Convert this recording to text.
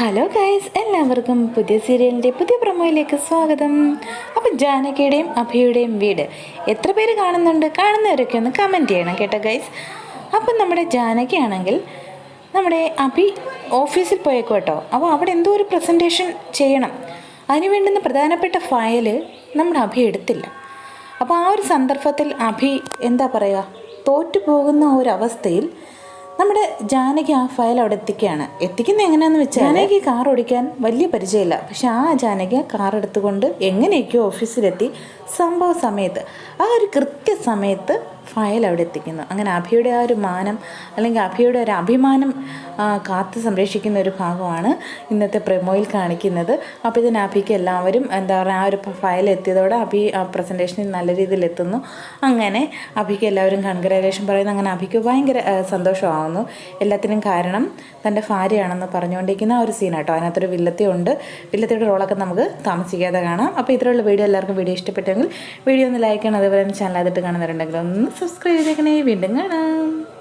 Hello guys എല്ലാവർക്കും പുതിയ സീരിയലിന്റെ പുതിയ പ്രൊമോയിലേക്ക് സ്വാഗതം. അപ്പം ജാനകിയുടെയും അഭിയുടെയും വീട് എത്ര പേര് കാണുന്നുണ്ട്? കാണുന്നവരൊക്കെ ഒന്ന് കമന്റ് ചെയ്യണം കേട്ടോ ഗൈസ് അപ്പം നമ്മുടെ ജാനകിയാണെങ്കിൽ നമ്മുടെ അഭി ഓഫീസിൽ പോയേക്കും കേട്ടോ. അപ്പോൾ അവിടെ എന്തോ ഒരു പ്രസന്റേഷൻ ചെയ്യണം. അതിന് വേണ്ടുന്ന പ്രധാനപ്പെട്ട ഫയൽ നമ്മുടെ അഭി എടുത്തില്ല. അപ്പോൾ ആ ഒരു സന്ദർഭത്തിൽ അഭി എന്താ പറയുക? തോറ്റു പോകുന്ന ഒരവസ്ഥയിൽ നമ്മുടെ ജാനകി ആ ഫയൽ അവിടെ എത്തിക്കുകയാണ്. എത്തിക്കുന്നത് എങ്ങനെയാണെന്ന് വെച്ചാൽ ജാനകി കാർ ഓടിക്കാൻ വലിയ പരിചയമില്ല. പക്ഷെ ആ ജാനകി കാർ എടുത്തുകൊണ്ട് എങ്ങനെയൊക്കെയോ ഓഫീസിലെത്തി സംഭവ സമയത്ത് ആ ഒരു കൃത്യസമയത്ത് ഫയൽ അവിടെ എത്തിക്കുന്നു. അങ്ങനെ അഭിയുടെ ആ ഒരു മാനം അല്ലെങ്കിൽ അഭിയുടെ ഒരു അഭിമാനം കാത്ത് സംരക്ഷിക്കുന്ന ഒരു ഭാഗമാണ് ഇന്നത്തെ പ്രമോയിൽ കാണിക്കുന്നത്. അപ്പോൾ ഇതിന് അഭിക്ക് എല്ലാവരും എന്താ പറയുക ആ ഒരു ഫയൽ എത്തിയതോടെ അഭി പ്രസന്റേഷനിൽ നല്ല രീതിയിൽ എത്തുന്നു. അങ്ങനെ അഭിക്ക് എല്ലാവരും കൺഗ്രാലേഷൻ പറയുന്നു. അങ്ങനെ അഭിക്ക് ഭയങ്കര സന്തോഷമാകുന്നു എല്ലാത്തിനും കാരണം തന്റെ ഭാര്യയാണെന്ന് പറഞ്ഞുകൊണ്ടിരിക്കുന്ന ആ ഒരു സീനാട്ടോ അതിനകത്തൊരു വില്ലത്തിയുണ്ട്. വില്ലത്തിയുടെ റോളൊക്കെ നമുക്ക് താമസിക്കാതെ കാണാം. അപ്പോൾ ഇത്രയുള്ള വീഡിയോ എല്ലാവർക്കും വീഡിയോ ഇഷ്ടപ്പെട്ടെങ്കിൽ വീഡിയോ ഒന്ന് ലൈക്ക് ചെയ്യണം. അതുപോലെ തന്നെ ചാനൽ ആയിട്ട് കാണുന്നവരുണ്ടെങ്കിൽ ഒന്ന് സബ്സ്ക്രൈബ് ചെയ്തേക്കണേ. വീണ്ടും കാണാം.